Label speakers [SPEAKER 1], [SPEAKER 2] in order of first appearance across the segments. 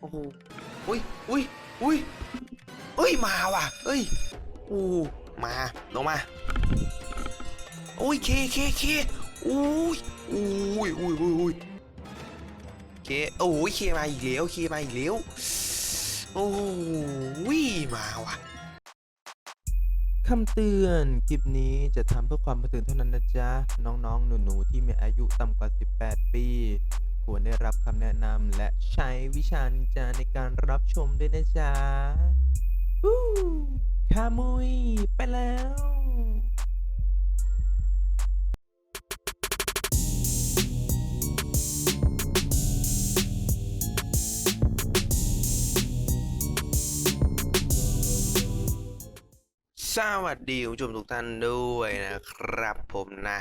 [SPEAKER 1] โอ้โหอุ้ยอุ้ยอุ้ยเอ้ยมาว่ะเอ้ยโอ้มาลงมาโอ้ยเคเคเคอุ้ยอุ้ยอุ้ยอุ้ยอุ้ยเคโอ้ยเคมาอีกแล้วเคมาอีกแล้วโอ้ยมาว่ะ
[SPEAKER 2] คำเตือนคลิปนี้จะทำเพื่อความบันเทิงเท่านั้นนะจ๊ะ น้องๆ หนูๆ ที่มีอายุต่ำกว่า 18 ปี ควรได้รับคำแนะนำและใช้วิชานินจาในการรับชมด้วยนะจ๊ะฮู้ามุย ไปแล้ว
[SPEAKER 1] สวัสดีคุณผู้ชมทุกท่านด้วยนะครับผมนะ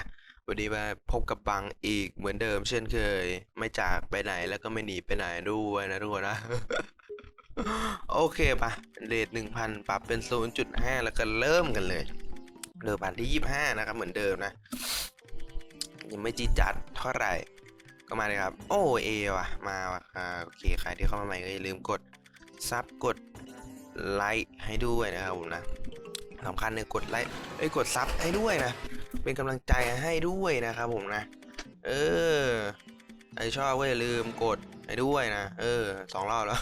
[SPEAKER 1] วันนี้มาพบกับบังอีกเหมือนเดิม เช่นเคย ไม่จากไปไหนแล้วก็ไม่หนีไปไหนด้วยนะทุกคนนะ โอเคปะเรทหนึ่งพันปรับเป็นศูนย์จุดห้าแล้วก็เริ่มกันเลยเริ่มพันที่ยี่ห้านะครับเหมือนเดิมนะ ยังไม่จีจัดเท่าไหร่ ก็มาเลยครับ โอ้เอว่ะ มาว่ะโอเคใครที่เข้ามาใหม่ก็อย่าลืมกดซับกดไลค์ให้ด้วยนะครับผมนะสำคัญเนี่ยกดไลค์ไอ้กดซับให้ด้วยนะ เป็นกำลังใจให้ด้วยนะครับผมนะ เออใครชอบก็อย่าลืมกดให้ด้วยนะ เออสองรอบแล้ว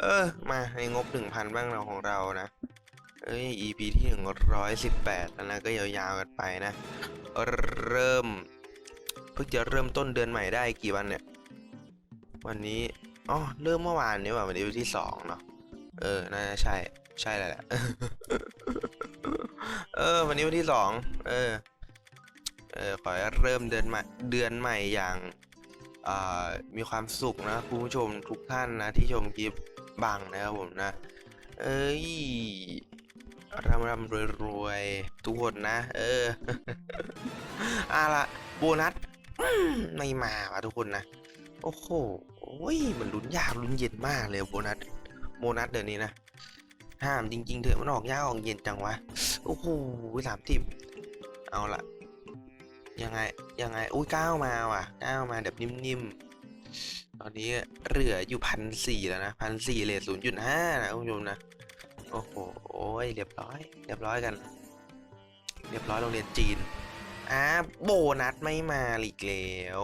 [SPEAKER 1] เออ มาในงบหนึ่งพันบ้างเราของเรานะเอ้ย EP ที่หนึ่งร้อยสิบแปดแล้วนะก็ยาวๆกันไปนะ เริ่ม เพิ่งจะเริ่มต้นเดือนใหม่ได้กี่วันเนี่ย วันนี้อ๋อเริ่มเมื่อวานนี้ว่ะวันนี้วันที่สองเนาะเออ น่าจะใช่ ใช่แล้วแหละ เออ วันนี้วันที่สองเออ เออ ขอเริ่มเดือนใหม่เดือนใหม่อย่างมีความสุขนะคุณผู้ชมทุกท่านนะ ที่ชมคลิปบังนะครับผมนะ เอ้ยร่ำร่ำรวยรวยทุกคนนะ เอออะละโบนัสไม่มาว่ะทุกคนนะ โอ้โหโอ้ยมันลุ้นยากลุ้นเย็นมากเลยโบนัสโบนัสเดี๋ยวนี้นะ ห้ามจริง ๆเถอะมันออกยากออกเย็นจังวะ โอ้โหสามสิบเอาละยังไง ยังไง อุ้ยก้าวมาว่ะก้าวมาแบบนิ่มๆ ตอนนี้เหลืออยู่พันสี่แล้วนะพันสี่เลทศูนย์จุดห้านะคุณผู้ชมนะ โอ้โหโอ้ยเรียบร้อย เรียบร้อยกัน เรียบร้อยโรงเรียนจีนอ่าโบนัสไม่มาอีกแล้ว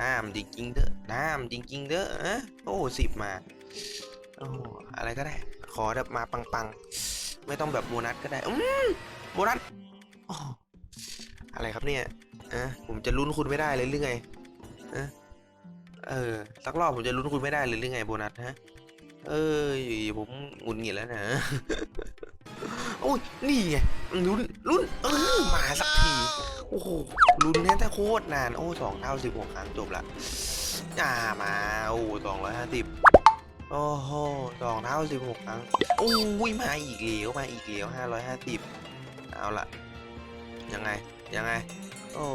[SPEAKER 1] ห้ามจริงๆเถอะห้ามจริงๆเถอะอะโอ้สิบมา โอ้อะไรก็ได้ ขอแบบมาปังๆ ไม่ต้องแบบโบนัสก็ได้ อืมโบนัสโอ้อะไรครับเนี่ยอะผมจะลุ้นคุณไม่ได้เลยหรือไงอะเออ สักรอบผมจะลุ้นคุณไม่ได้เลยหรือไงโบนัสฮะ เอออยู่ผมหงุนหงิดแล้วนะโอ้ย นี่ไงลุ้นลุ้นเออมาสักที โอ้โห ลุ้นแน่แต่โคตรนาน โอ้สองเท่าสิบหกครั้งจบละอ่ามา โอ้สองร้อยห้าสิบ โอ้โหสองเท่าสิบหกครั้งโอ้ยมาอีกแล้วมาอีกแล้วห้าร้อยห้าสิบเอาละยังไงยังไง โอ้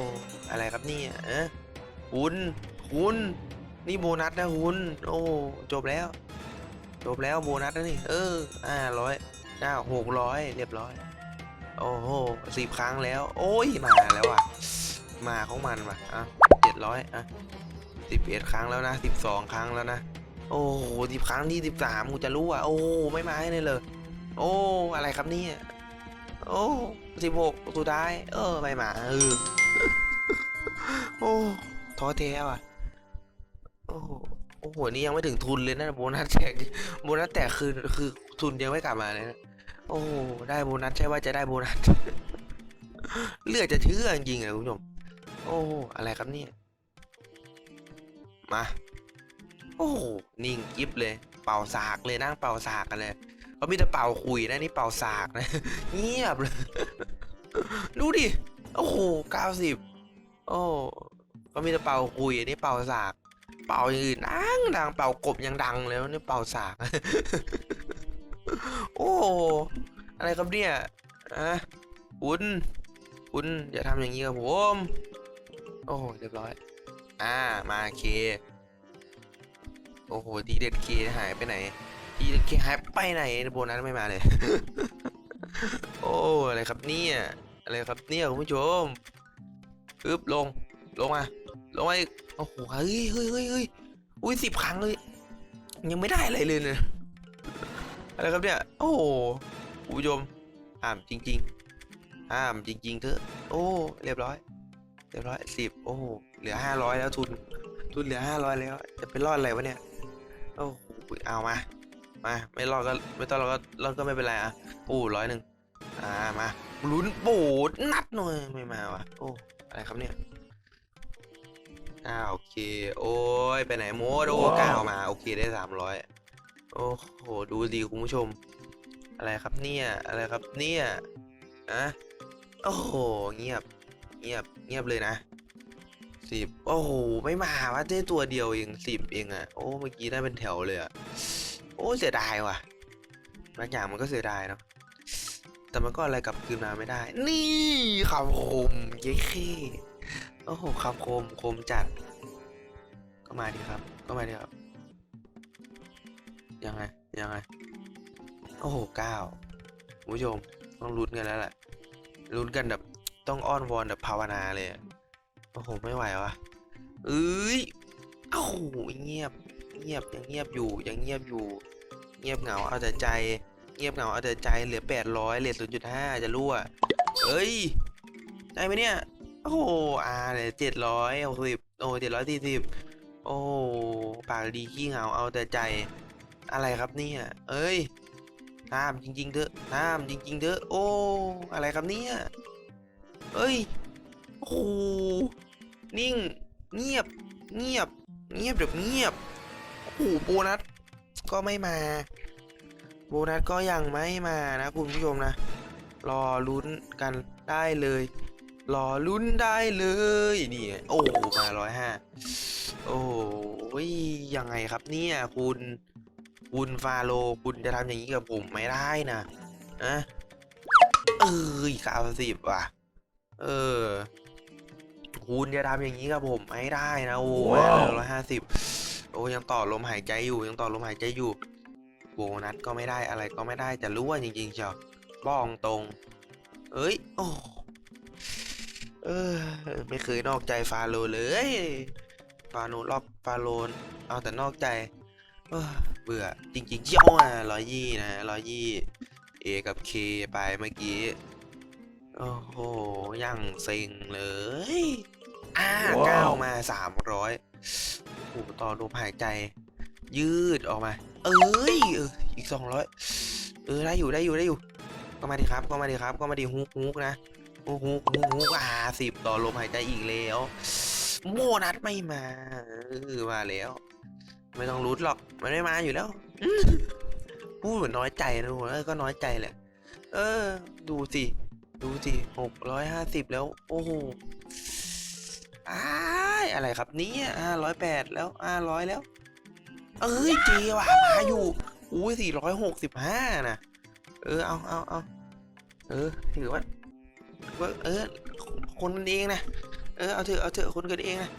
[SPEAKER 1] อะไรครับนี่เอะคุณคุณนี่โบนัสนะคุณโอ้จบแล้ว จบแล้วโบนัสนะนี่ เออห้าร้อยเก้าหกร้อยเรียบร้อย โอ้โหสิบครั้งแล้ว โอ้ยมาแล้วอะ มาของมันว่ะอะเจ็ดร้อยอะสิบเอ็ดครั้งแล้วนะสิบสองครั้งแล้วนะ โอ้โหสิบครั้งที่สิบสามกูจะรู้อะ โอ้ไม่มาให้เลยเลย โอ้อะไรครับเนี่ยโอ้สิบหกสุดท้าย เออไม่มาเออโอ้ท้อแท้ว่ะโอ้โหโอ้โหนี่ยังไม่ถึงทุนเลยนะโบนัสแจกโบนัสแตกคือคือทุนยังไม่กลับมาเลยนะโอ้ได้โบนัสใช่ว่าจะได้โบนัสเลือดจะเชื่อจริงๆอะคุณผู้ชมโอ้อะไรครับเนี่ยมา โอ้โหนิ่งกิฟเลย เป่าสากเลยนั่งเป่าสากกันเลยเขามีแต่เป่าคุยนะนี่เป่าสากนะ เงียบเลยดูดิโอ้โหเก้าสิบโอ้เขามีแต่เป่าคุยอันนี้เป่าสาก เป่าอย่างอื่นดังดังเป่ากบยังดังเลยนี่เป่าสากโอ้อะไรครับเนี่ยอะคุณคุณอย่าทำอย่างนี้กับผมโอ้เรียบร้อย อ่ามาเค โอ้โหทีเด็ดเคหายไปไหนทีเด็ดเคหายไปไหนโบนัสไม่มาเลย โอ้อะไรครับเนี่ยอะไรครับเนี่ยคุณผู้ชมปึ๊บลงลงมาลงมาอีกโอ้โหเฮ้ยเฮ้ยเฮ้ยเฮ้ยอุ้ยสิบครั้งเลย ยังไม่ได้อะไรเลยเนี่ยอะไรครับเนี่ย โอ้โหคุณผู้ชมห้ามจริง ๆ ห้ามจริง ๆเถอะ โอ้ เรียบร้อย เรียบร้อยสิบโอ้โหเหลือห้าร้อยแล้วทุน ทุนเหลือห้าร้อยแล้ว จะไปรอดอะไรวะเนี่ย โอ้โหเอามา มา ไม่รอดก็ไม่ต้องรอดก็รอดก็ไม่เป็นไรอะโอ้ร้อยหนึ่งอ่ามาลุ้นโบดนัดหน่อยไม่มาวะโอ้อะไรครับเนี่ยอ่าโอเค โอ้ยไปไหนโมดโอ้ก้าวมาโอเคได้สามร้อยโอ้โหดูดีคุณผู้ชม อะไรครับเนี่ยอะไรครับเนี่ยอะโอ้โหเงียบเงียบเงียบเลยนะ สิบโอ้โห ไม่มาวะได้ตัวเดียวเองสิบเองอะโอ้ เมื่อกี้ได้เป็นแถวเลยอะโอ้เสียดายว่ะบางอย่างมันก็เสียดายเนาะ แต่มันก็อะไรกลับคืนมาไม่ได้ นี่คำคมเย้เคโอ้โหคำคมคมจัด ก็มาดีครับ ก็มาดีครับ ยังไง ยังไง โอ้โหเก้าคุณผู้ชมต้องลุ้นกันแล้วแหละลุ้นกันแบบต้องอ้อนวอนแบบภาวนาเลยอะ อ้โห ไม่ไหววะเอ้ยโอ้โหเงียบ เงียบ ยังเงียบอยู่ ยังเงียบอยู่ เงียบเหงา เอาแต่ใจ เงียบเหงา เอาแต่ใจ เหลือแปดร้อยเหลือศูนย์จุดห้าจะรั่วเอ้ย ได้ไหมเนี่ย โอ้โห อ่าเหลือเจ็ดร้อยหกสิบโอ้เจ็ดร้อยสี่สิบโอ้ ปากดีขี้เหงา เอาแต่ใจ อะไรครับเนี่ย เอ้ยน้ำจริงๆเถอะน้ำจริงๆเถอะ โอ้ อะไรครับเนี่ย เอ้ย โอ้ นิ่ง เงียบ เงียบ เงียบแบบเงียบโอ้โหโบนัสก็ไม่มา โบนัสก็ยังไม่มานะคุณผู้ชมนะ รอลุ้นกันได้เลย รอลุ้นได้เลย นี่ โอ้มาร้อยห้าโอ้ยยังไงครับเนี่ยคุณคุณฟาโลคุณจะทำอย่างนี้กับผมไม่ได้นะอะเอ้ยเก้าสิบว่ะ เออ คุณจะทำอย่างนี้กับผมไม่ได้นะโอ้ยร้อยห้าสิบโอ้ยังต่อลมหายใจอยู่ยังต่อลมหายใจอยู่โบนัสก็ไม่ได้อะไรก็ไม่ได้จะรู้ว่าจริงๆเชียวบ้องตรง เอ้ยโอ้เออไม่เคยนอกใจฟาโรห์เลยฟาโรห์รอบฟาโรห์เอาแต่นอกใจเออเบื่อจริงๆเชี่ยวอะร้อยยี่นะร้อยยี่เอกับเคไปเมื่อกี้ โอ้โห ยังเซ็งเลย อ่า
[SPEAKER 2] ว้าว
[SPEAKER 1] ก้าวมาสามร้อยโอ้โหต่อลมหายใจ ยืดออกมา เอ้ยเอออีกสองร้อยเออได้อยู่ได้อยู่ได้อยู่ ก็มาดีครับ ก็มาดีครับ ก็มาดีฮุกฮุกนะฮุกฮุกฮุกฮุกอ่าสิบต่อลมหายใจอีกแล้วโบนัสไม่มาเออมาแล้ว ไม่ต้องรุ้นหรอกมันไม่มาอยู่แล้วอื้อพูดเหมือนน้อยใจนะทุกคนเออก็น้อยใจแหละ เออ ดูสิ ดูสิหกร้อยห้าสิบแล้ว โอ้โห อ้ายอะไรครับเนี่ยห้าร้อยแปดแล้วห้าร้อยแล้ว เอ้ยเจว่ะมาอยู่อุ้ยสี่ร้อยหกสิบห้านะเออเอาเอาเอาเออถือว่าว่าเออ คนกันเองนะเออเอาเถอะเอาเถอะคนกันเองนะ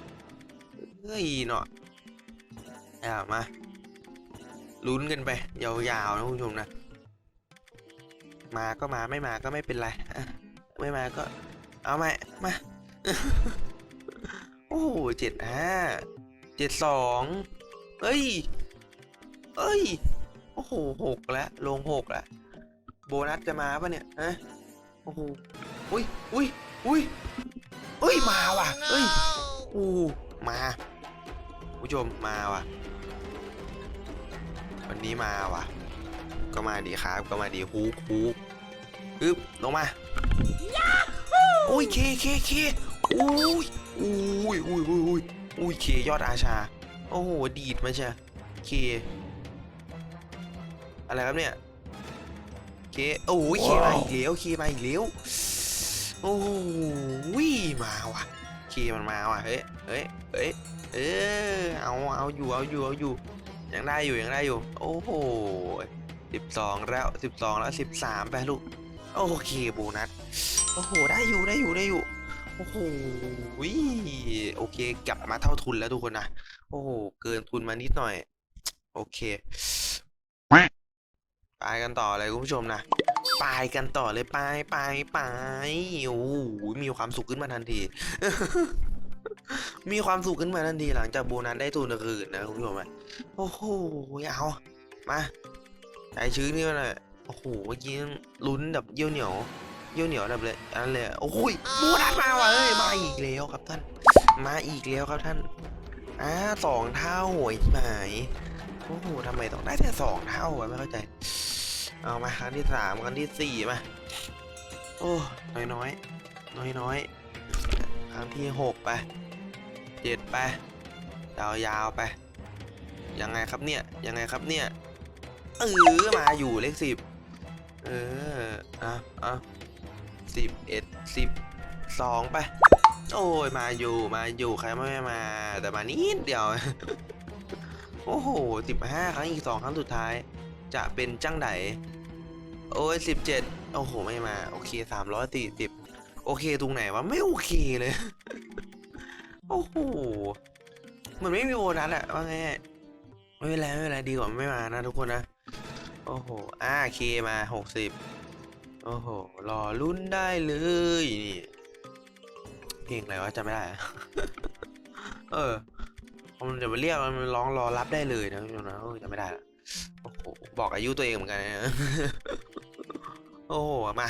[SPEAKER 1] เฮ้ยเนาะอ่ามาลุ้นกันไปยาวๆนะคุณผู้ชมนะมาก็มาไม่มาก็ไม่เป็นไรไม่มาก็ เอามามา โอ้เจ็ดห้าเจ็ดสองเอ้ย เอ้ย โอ้โหหกแล้วลงหกแล้วโบนัสจะมาปะเนี่ยฮะโอ้โหอุ้ยอุ้ยอุ้ยเอ้ยมาว่ะเอ้ยอู้มาผู้ชมมาว่ะ วันนี้มาว่ะ ก็มาดีครับก็มาดีฮูกฮูกอึ๊บลงมาโอ้ยเคเคเคอุ้ย อุ้ยอุ้ยอุ้ยอุ้ยอุ้ยเคยอดอาชา โอ้โห ดีดมาใช่เคอะไรครับเนี่ยเคโอ้ยเคมาอีกแล้วเคมาอีกแล้วโอ้ยมาว่ะเคมันมาว่ะเฮ้ยเฮ้ยเฮ้ยเออเอาเอาอยู่เอาอยู่เอาอยู่ยังได้อยู่ยังได้อยู่ โอ้โหสิบสองแล้วสิบสองแล้วสิบสามไปลูกโอเคโบนัสโอ้โหได้อยู่ได้อยู่ได้อยู่ โอ้โหโอเค กลับมาเท่าทุนแล้วทุกคนนะ โอ้โห เกินทุนมานิดหน่อย โอเค ไปกันต่อเลยคุณผู้ชมนะไปกันต่อเลยไปไปไปโอ้โหมีความสุขขึ้นมาทันที มีความสุขขึ้นมาทันทีหลังจากโบนัสได้ทุนคืนนะคุณผู้ชมอะโอ้โหเอามาใจชื้นนี่มาหน่อยโอ้โหเมื่อกี้ลุ้นแบบเยี่ยวเหนียว เยี่ยวเหนียวแบบเลยอันเลยโอ้ยโบนัสมาว่ะเอ้ยมาอีกแล้วครับท่าน มาอีกแล้วครับท่านอ่าสองเท่าโหวยหมายโอ้โหทำไมต้องได้แต่สองเท่าวะไม่เข้าใจ เอามาครั้งที่สามครั้งที่สี่มาโอ้น้อยน้อยน้อยน้อยๆครั้งที่หกไปเจ็ดไปยาวยาวๆไป ยังไงครับเนี่ย ยังไงครับเนี่ย เออ มาอยู่เลขสิบ เออ อะอะ สิบเอ็ดสิบสองไป โอ้ยมาอยู่มาอยู่ใครไม่มา แต่มานิดเดียว โอ้โหสิบห้าครั้งอีกสองครั้งสุดท้าย จะเป็นจังไดโอ้ยสิบเจ็ดโอ้โหไม่มา โอเคสามร้อยสี่สิบโอเคตรงไหนวะไม่โอเคเลย โอ้โหเหมือนไม่มีโบนัสอะว่าไงไม่เป็นไรไม่เป็นไรดีกว่าไม่มานะทุกคนนะ โอ้โหอ่าเคมาหกสิบ โอ้โห รอรุ่นได้เลยนี่เพลงอะไรวะจำไม่ได้อะเออมันจะมาเรียกมันร้องรอรับได้เลยนะคุณผู้ชมนะเออจำไม่ได้ละโอ้โหบอกอายุตัวเองเหมือนกันนะโอ้โหมา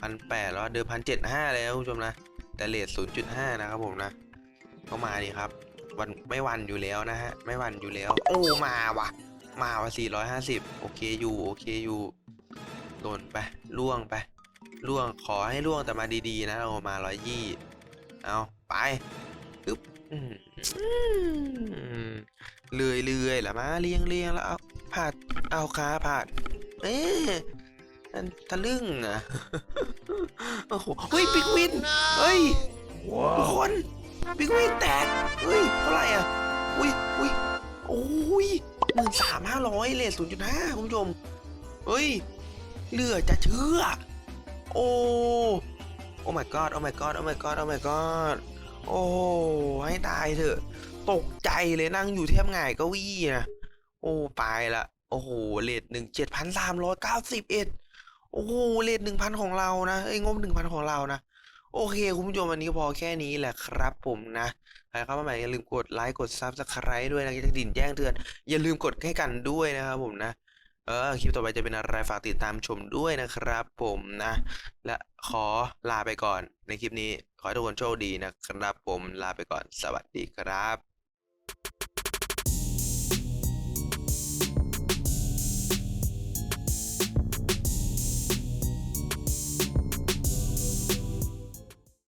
[SPEAKER 1] พันแปดแล้วเดิมพันเจ็ดห้าแล้วคุณผู้ชมนะ แต่เลทศูนย์จุดห้านะครับผมนะก็มาดีครับ วันไม่วันอยู่แล้วนะฮะ ไม่วันอยู่แล้ว โอ้มาวะ มาวะสี่ร้อยห้าสิบโอเคอยู่ โอเคอยู่หล่นไป ล่วงไปล่วงขอให้ล่วงแต่มาดีๆ นะเรามาร้อยยี่เอาไปอึ๊บอืมอืมเลื่อยเลื่อยละมาเลียงเลียงแล้วเอาผาดเอาขาผาดเอ๊ะนั่นทะลึ่งอะโอ้โหเฮ้ยบิ๊กวินเฮ้ยทุกคนบิ๊กวินแตกเฮ้ยเท่าไหร่อะอุ้ยอุ้ยโอ้ยหมื่นสามห้าร้อยเลทศูนย์จุดห้าคุณผู้ชมเฮ้ย เหลือจะเชื่อ โอ้โอ้ my god โอ้ my god โอ้ my god โอ้ my god โอ้ให้ตายเถอะ ตกใจเลยนั่งอยู่เทียบง่ายก็วี่นะโอ้ไปละโอ้โหเลทหนึ่งเจ็ดพันสามร้อยเก้าสิบเอ็ดโอ้โหเลทหนึ่งพันของเรานะเอ้ยงบหนึ่งพันของเรานะโอเค คุณผู้ชมวันนี้พอแค่นี้แหละครับผมนะใครเข้ามาใหม่อย่าลืมกดไลค์กดซับสไคร b e ด้วยนะจะดิ่นแจ้งเตือน อย่าลืมกดให้กันด้วยนะครับผมนะ เออคลิปต่อไปจะเป็นอะไรฝากติดตามชมด้วยนะครับ ผมนะ และขอลาไปก่อนในคลิปนี้ ขอให้ทุกคนโชคดีนะครับ ผมลาไปก่อนสวัสดีครับ